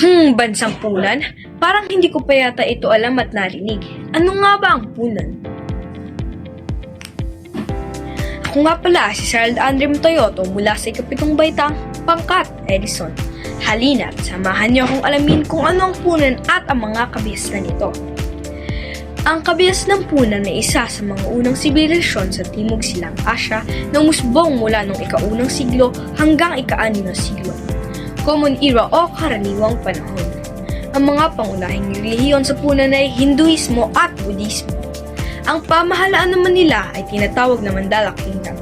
Hmm, bansang punan? Parang hindi ko pa yata ito alam at narinig. Ano nga ba ang punan? Ako nga pala si Sir Andrem Toyoto mula sa ikapitong baitang Pangkat, Edison. Halina at samahan niyo akong alamin kung ano ang punan at ang mga kabihas na nito. Ang kabihas ng punan ay isa sa mga unang sibilisasyon sa Timog Silang Asya na umusbong mula noong ikaunang siglo hanggang ika-anim na siglo. Common Era o karaniwang panahon. Ang mga pangunahing relihiyon sa punan ay Hinduismo at Budismo. Ang pamahalaan naman nila ay tinatawag na Mandala Kingdom.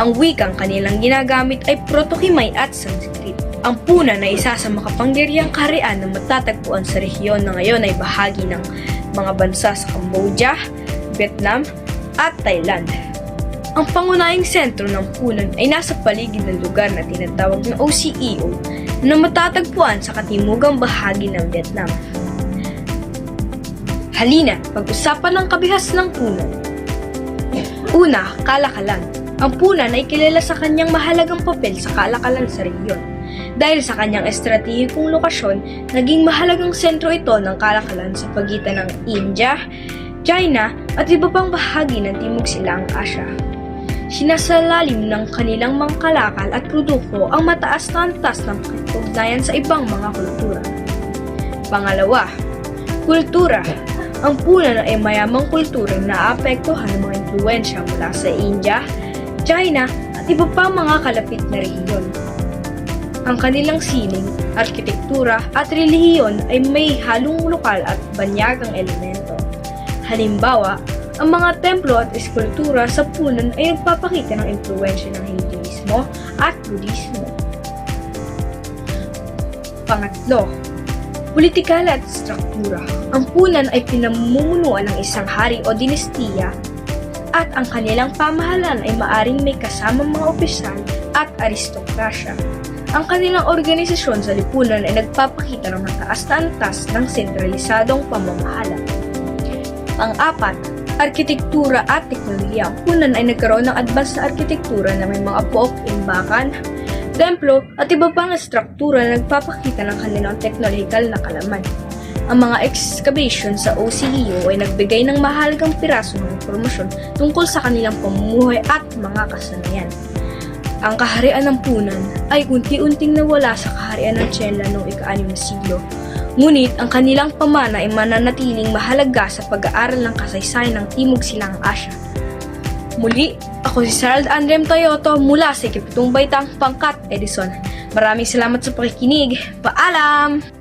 Ang wikang kanilang ginagamit ay Proto-Khmer at Sanskrit. Ang punan ay isa sa makapangyarihang kaharian na matatagpuan sa rehiyon na ngayon ay bahagi ng mga bansa sa Cambodia, Vietnam, at Thailand. Ang pangunahing sentro ng punan ay nasa paligid ng lugar na tinatawag na OCEO na matatagpuan sa katimugang bahagi ng Vietnam. Halina, pag-usapan ng kabihas ng punan. Una, kalakalan. Ang punan ay kilala sa kanyang mahalagang papel sa kalakalan sa rehiyon. Dahil sa kanyang estratehikong lokasyon, naging mahalagang sentro ito ng kalakalan sa pagitan ng India, China at iba pang bahagi ng Timog Silang Asya. Sinasalalim ng kanilang mga kalakal at produkto ang mataas na antas ng pakikugnayan sa ibang mga kultura. Pangalawa, kultura. Ang punan ay mayamang kultura na naapektuhan ng mga impluensya mula sa India, China at iba pang mga kalapit na rehiyon. Ang kanilang sining, arkitektura at relihiyon ay may halong lokal at banyagang elemento. Halimbawa, ang mga templo at eskultura sa punan ay nagpapakita ng impluensya ng Hinduismo at Budismo. Pangatlo, politikal at struktura. Ang punan ay pinamumunuan ng isang hari o dinastiya at ang kanilang pamahalaan ay maaring may kasamang mga opisyal at aristokrasya. Ang kanilang organisasyon sa lipunan ay nagpapakita ng mataas na antas ng sentralisadong pamamahala. Pang-apat, arkitektura at teknolohiya. Ang punan ay nagkaroon ng advanced na arkitektura na may mga pook, imbakan, templo at iba pang struktura na nagpapakita ng kanilang technological na kalaman. Ang mga excavation sa OCEO ay nagbigay ng mahalagang piraso ng impormasyon tungkol sa kanilang pamumuhay at mga kasanayan. Ang kaharian ng punan ay unti-unting nawala sa kaharian ng Chela noong ika-anim na siglo. Ngunit ang kanilang pamana ay mananatiling mahalaga sa pag-aaral ng kasaysayan ng Timog Silang Asya. Muli, ako si Sarald Andrem Toyoto mula sa Ikipitong Baitang Pangkat, Edison. Maraming salamat sa pakikinig. Paalam!